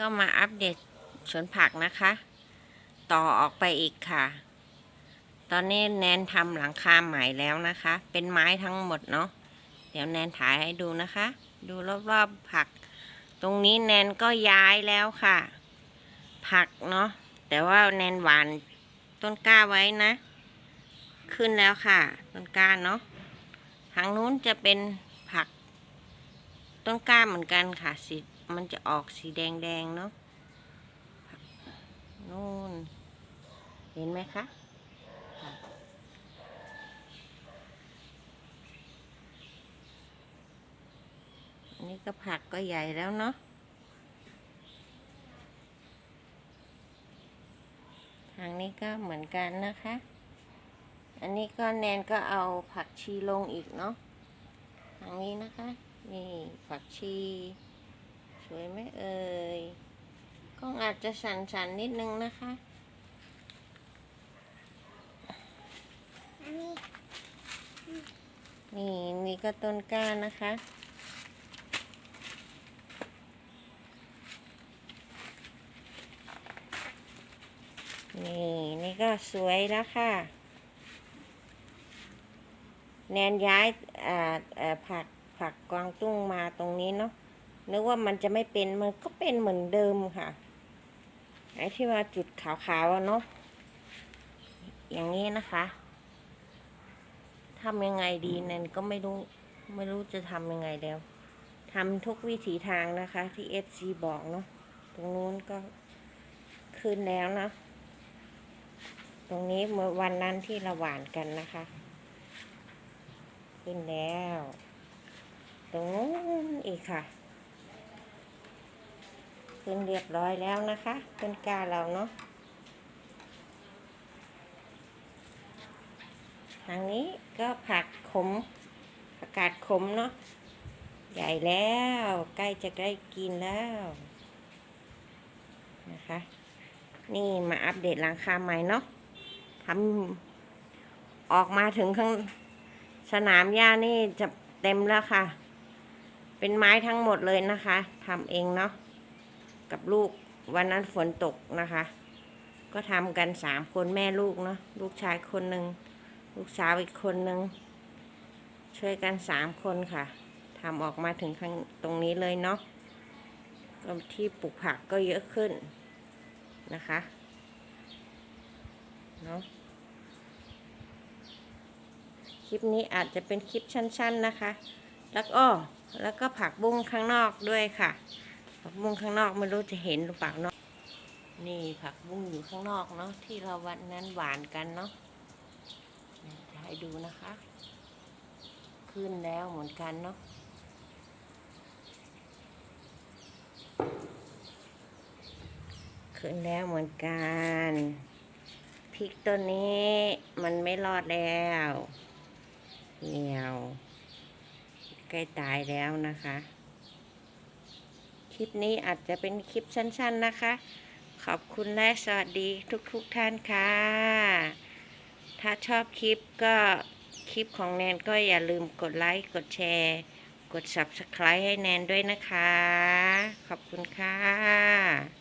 ก็มาอัปเดตสวนผักนะคะ ต่อออกไปอีกค่ะ ตอนนี้แนนทำหลังคาใหม่แล้วนะคะ เป็นไม้ทั้งหมดเนาะเดี๋ยวแนนถ่ายให้ดูนะคะ ดูรอบๆผัก ตรงนี้แนนก็ย้ายแล้วค่ะ ผักเนาะแต่ว่าแนนหวานต้นกล้าไว้นะ ขึ้นแล้วค่ะ ต้นกล้าเนาะทางนู้นจะเป็น ต้นกล้าเหมือนกันค่ะสีมันจะออกสีแดงๆเนาะนู่น เห็นไหมคะค่ะอันนี้ก็ผักก็ใหญ่แล้วเนาะทางนี้ก็เหมือนกันนะคะ อันนี้ก็แนนก็เอาผักชีลงอีกเนาะทางนี้นะคะ นี่ผักชี สวยไหมเอ่ยกล้อาจจะสั่นๆนิดนึงนะคะนี่นี่ก็ต้นกล้านะคะ นี่นี่ก็สวยแล้วค่ะ แนนย้ายผัก ผักกวางตุ้งมาตรงนี้เนาะนึกว่ามันจะไม่เป็นมันก็เป็นเหมือนเดิมค่ะไอ้ที่ว่าจุดขาวๆเนาะอย่างนี้นะคะทำยังไงดีแนนก็ไม่รู้ไม่รู้จะทำยังไงแล้วทำทุกวิถีทางนะคะ ที่เอฟซีบอกเนาะตรงนู้นก็ขึ้นแล้วเนาะตรงนี้เมื่อวันนั้นที่เราหวานกันนะคะ ขึ้นแล้ว ตรงนู้นอีกค่ะขึ้นเรียบร้อยแล้วนะคะต้นกาเราเนาะทางนี้ก็ผักขมผักกาดขมเนาะใหญ่แล้วใกล้จะได้กินแล้วนะคะ นี่มาอัปเดตหลังคาใหม่เนาะทำออกมาถึงข้างสนามหญ้านี่จะเต็มแล้วค่ะ เป็นไม้ทั้งหมดเลยนะคะทำเองเนาะกับลูกวันนั้นฝนตกนะคะ ก็ทำกันสามคนแม่ลูกเนาะลูกชายคนหนึ่งลูกสาวอีกคนหนึ่งช่วยกันสามคนค่ะทำออกมาถึงข้างตรงนี้เลยเนาะก็ที่ปลูกผักก็เยอะขึ้นนะคะเนาะคลิปนี้อาจจะเป็นคลิปสั้น ๆ นะคะ แล้วก็ แล้วก็ผักบุ้งข้างนอกด้วยค่ะ ผักบุ้งข้างนอกไม่รู้จะเห็นหรือเปล่าเนาะนี่ผักบุ้งอยู่ข้างนอกเนาะที่เราวันนั้นหวานกันเนาะจะให้ดูนะคะ ขึ้นแล้วเหมือนกันเนาะขึ้นแล้วเหมือนกันพริกต้นนี้มันไม่รอดแล้วเหี่ยว ใกล้ตายแล้วนะคะ คลิปนี้อาจจะเป็นคลิปสั้น ๆนะคะ ขอบคุณและสวัสดีทุกๆทท่านค่ะ ถ้าชอบคลิปก็คลิปของแนนก็อย่าลืมกดไลค์ กดแชร์ กด Subscribe ให้แนนด้วยนะคะ ขอบคุณค่ะ